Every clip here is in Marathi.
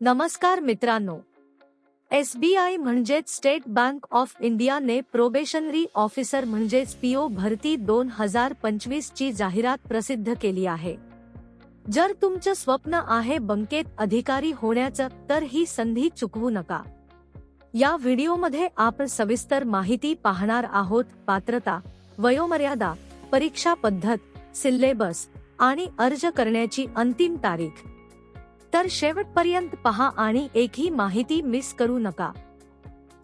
नमस्कार मित्रांनो. एस बी आय म्हणजेच स्टेट बँक ऑफ इंडियाने प्रोबेशनरी ऑफिसर म्हणजेच पीओ भरती दोन हजार पंचवीस ची जाहिरात प्रसिद्ध केली आहे. जर तुमचं स्वप्न आहे बँकेत अधिकारी होण्याचं तर ही संधी चुकवू नका. या व्हिडिओमध्ये आपण सविस्तर माहिती पाहणार आहोत पात्रता वयोमर्यादा परीक्षा पद्धत सिलेबस आणि अर्ज करण्याची अंतिम तारीख. तर शेवटपर्यंत पहा आणि एकही माहिती मिस करू नका.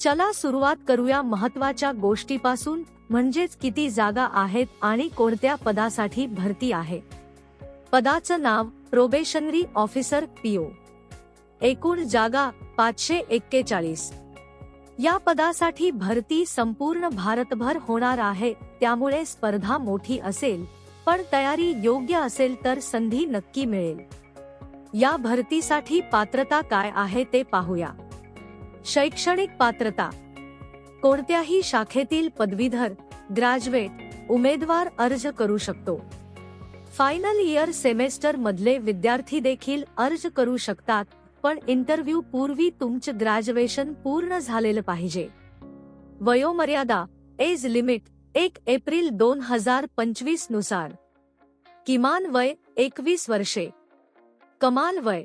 चला सुरुवात करूया महत्त्वाच्या गोष्टीपासून म्हणजेच किती जागा आहेत आणि कोणत्या पदासाठी भरती आहे. पदाचं नाव प्रोबेशनरी ऑफिसर पीओ एकूण जागा पाचशे एक्केचाळीस. या पदासाठी भरती संपूर्ण भारतभर होणार आहे त्यामुळे स्पर्धा मोठी असेल पण तयारी योग्य असेल तर संधी नक्की मिळेल. या भरतीसाठी पात्रता काय आहे ते पाहूया. शैक्षणिक पात्रता. कोणत्याही शाखेतील पदवीधर ग्रॅज्युएट उमेदवार अर्ज करू शकतो. फायनल इयर सेमेस्टर मधले विद्यार्थी देखील अर्ज करू शकतात पण इंटरव्ह्यू पूर्वी तुमचं ग्रॅज्युएशन पूर्ण झालेलं पाहिजे. वयोमर्यादा एज लिमिट एक एप्रिल दोन हजार पंचवीसनुसार. किमान वय एकवीस वर्षे. कमाल वय.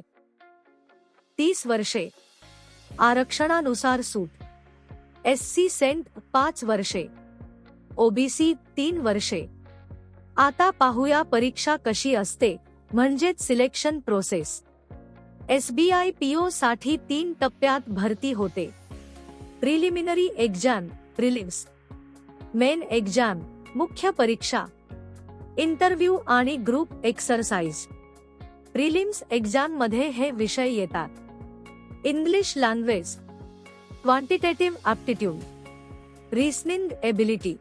तीस वर्षे. आरक्षणानुसार सूट. एस सी सेंट पाच वर्षे. ओबीसी तीन वर्षे. आता पाहूया परीक्षा कशी असते, म्हणजेच सिलेक्शन प्रोसेस. एसबीआय पीओ साठी तीन टप्प्यात भरती होते. Preliminary exam prelims main exam मुख्य परीक्षा. इंटरव्ह्यू आणि ग्रुप एक्सरसाइज प्रिलिम्स एक्झाममध्ये हे विषय येतात. English language quantitative aptitude reasoning ability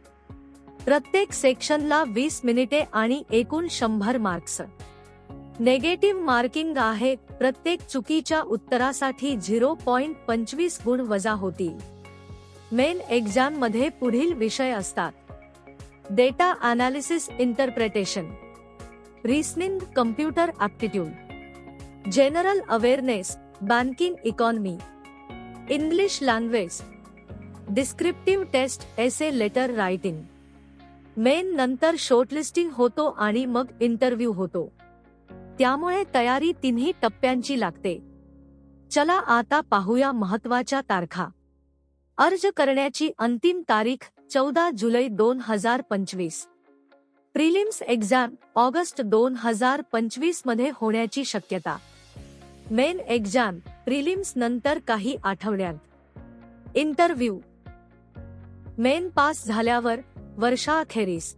प्रत्येक सेक्शनला वीस मिनिटे आणि एकूण शंभर मार्क्स. नेगेटिव्ह मार्किंग आहे प्रत्येक चुकीच्या उत्तरासाठी झिरो पॉइंट पंचवीस गुण वजा होतील. मेन एक्झाममध्ये पुढील विषय असतात. Data analysis interpretation reasoning computer aptitude general awareness banking economy English language descriptive test essay letter writing main नंतर शॉर्टलिस्टिंग होतो आणि मग इंटरव्ह्यू होतो त्यामुळे तयारी तिन्ही टप्प्यांची लागते चला आता पाहूया महत्त्वाच्या तारखा अर्ज करण्याची अंतिम तारीख चौदा जुलै दोन हजार पंचवीस प्रिलिम्स एक्झाम ऑगस्ट दोन हजार पंचवीसमध्ये होण्याची शक्यता. मेन एक्झाम प्रिलिम्स नंतर काही आठवड्यात. इंटरव्ह्यू. मेन पास झाल्यावर वर्षाअखेरीस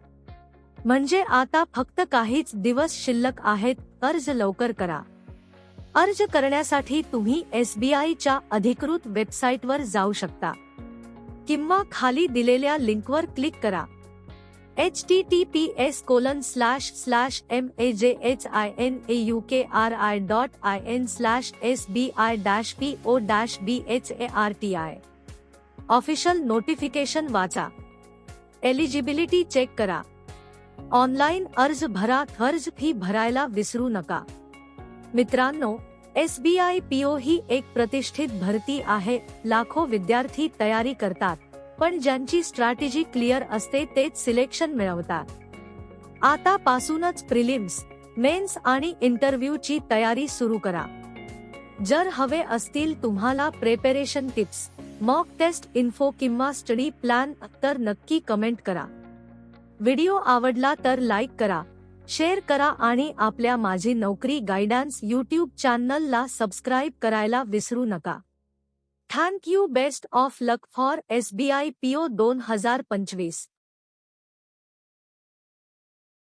म्हणजे आता फक्त काहीच दिवस शिल्लक आहेत अर्ज लवकर करा. अर्ज करण्यासाठी तुम्ही एसबीआयच्या अधिकृत वेबसाईटवर जाऊ शकता. किंवा खाली दिलेल्या लिंकवर क्लिक करा. H T T P S colon slash slash M A J H I N A U K R I dot I N slash S B I dash P O dash B H A R T I official notification वाचा। एलिजिबिलिटी चेक करा। ऑनलाईन अर्ज़ भरा अर्ज़ फ़ी भरायला विसरू नका। मित्रांनो एसबीआय पीओ ही एक प्रतिष्ठित भरती आहे, लाखो विद्यार्थी तयारी करतात। पण ज्यांची स्ट्रॅटेजी क्लिअर असते तेच सिलेक्शन मिळवतात. आतापासूनच प्रिलिम्स मेन्स आणि इंटरव्ह्यूची तयारी सुरू करा. जर हवे असतील तुम्हाला preparation tips mock test info किंवा स्टडी प्लॅन तर नक्की कमेंट करा. व्हिडिओ आवडला तर लाईक करा शेअर करा आणि आपल्या माझी नोकरी गायडन्स यूट्यूब चॅनलला सबस्क्राईब करायला विसरू नका. Thank you best of luck for S B I PO दोन हजार पंचवीस.